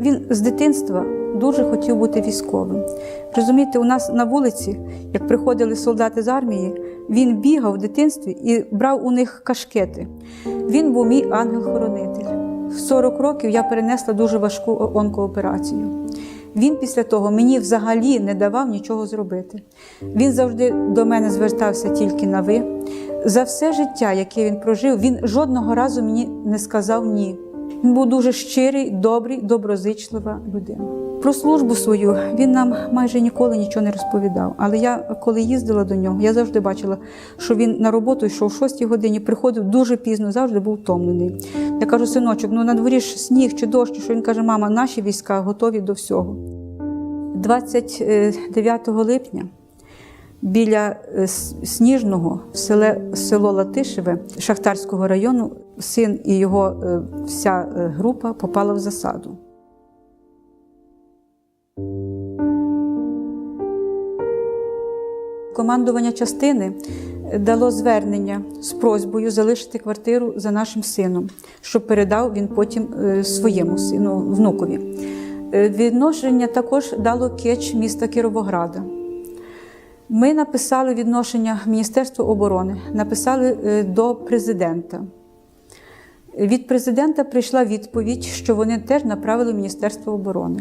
Він з дитинства дуже хотів бути військовим. Розумієте, у нас на вулиці, як приходили солдати з армії, він бігав в дитинстві і брав у них кашкети. Він був мій ангел-хоронитель. В 40 років я перенесла дуже важку онкооперацію. Він після того мені взагалі не давав нічого зробити. Він завжди до мене звертався тільки на ви. За все життя, яке він прожив, він жодного разу мені не сказав ні. Він був дуже щирий, добрий, доброзичлива людина. Про службу свою він нам майже ніколи нічого не розповідав. Але я, коли їздила до нього, я завжди бачила, що він на роботу йшов о 6 годині, приходив дуже пізно, завжди був втомлений. Я кажу, синочок, ну на дворі ж сніг чи дощ, що він каже, мама, наші війська готові до всього. 29 липня біля е, Сніжного селе, село Латишеве Шахтарського району син і його е, вся е, група попала в засаду. Командування частини дало звернення з просьбою залишити квартиру за нашим сином, щоб передав він потім своєму сину, внукові. Відношення також дало кетч міста Кіровограда. Ми написали відношення Міністерства оборони, написали е, до президента. Від президента прийшла відповідь, що вони теж направили Міністерство оборони.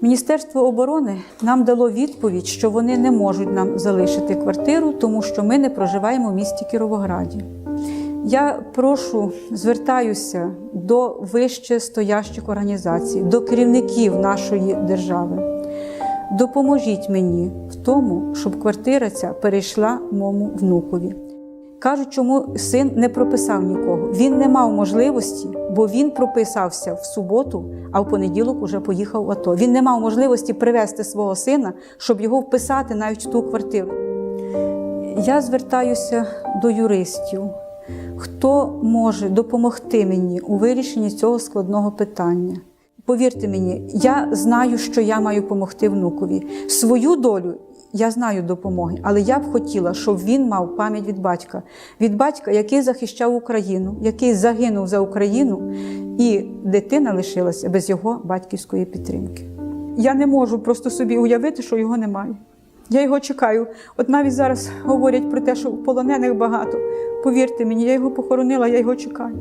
Міністерство оборони нам дало відповідь, що вони не можуть нам залишити квартиру, тому що ми не проживаємо в місті Кіровограді. Я прошу, звертаюся до вище стоящих організацій, до керівників нашої держави. Допоможіть мені в тому, щоб квартира ця перейшла моєму внукові. Кажуть, чому син не прописав нікого. Він не мав можливості, бо він прописався в суботу, а в понеділок уже поїхав в АТО. Він не мав можливості привезти свого сина, щоб його вписати навіть в ту квартиру. Я звертаюся до юристів. Хто може допомогти мені у вирішенні цього складного питання? Повірте мені, я знаю, що я маю допомогти внукові. Свою долю я знаю допомоги, але я б хотіла, щоб він мав пам'ять від батька, від батька, який захищав Україну, який загинув за Україну, і дитина лишилася без його батьківської підтримки. Я не можу просто собі уявити, що його немає. Я його чекаю. От навіть зараз говорять про те, що полонених багато. Повірте мені, я його похоронила, я його чекаю.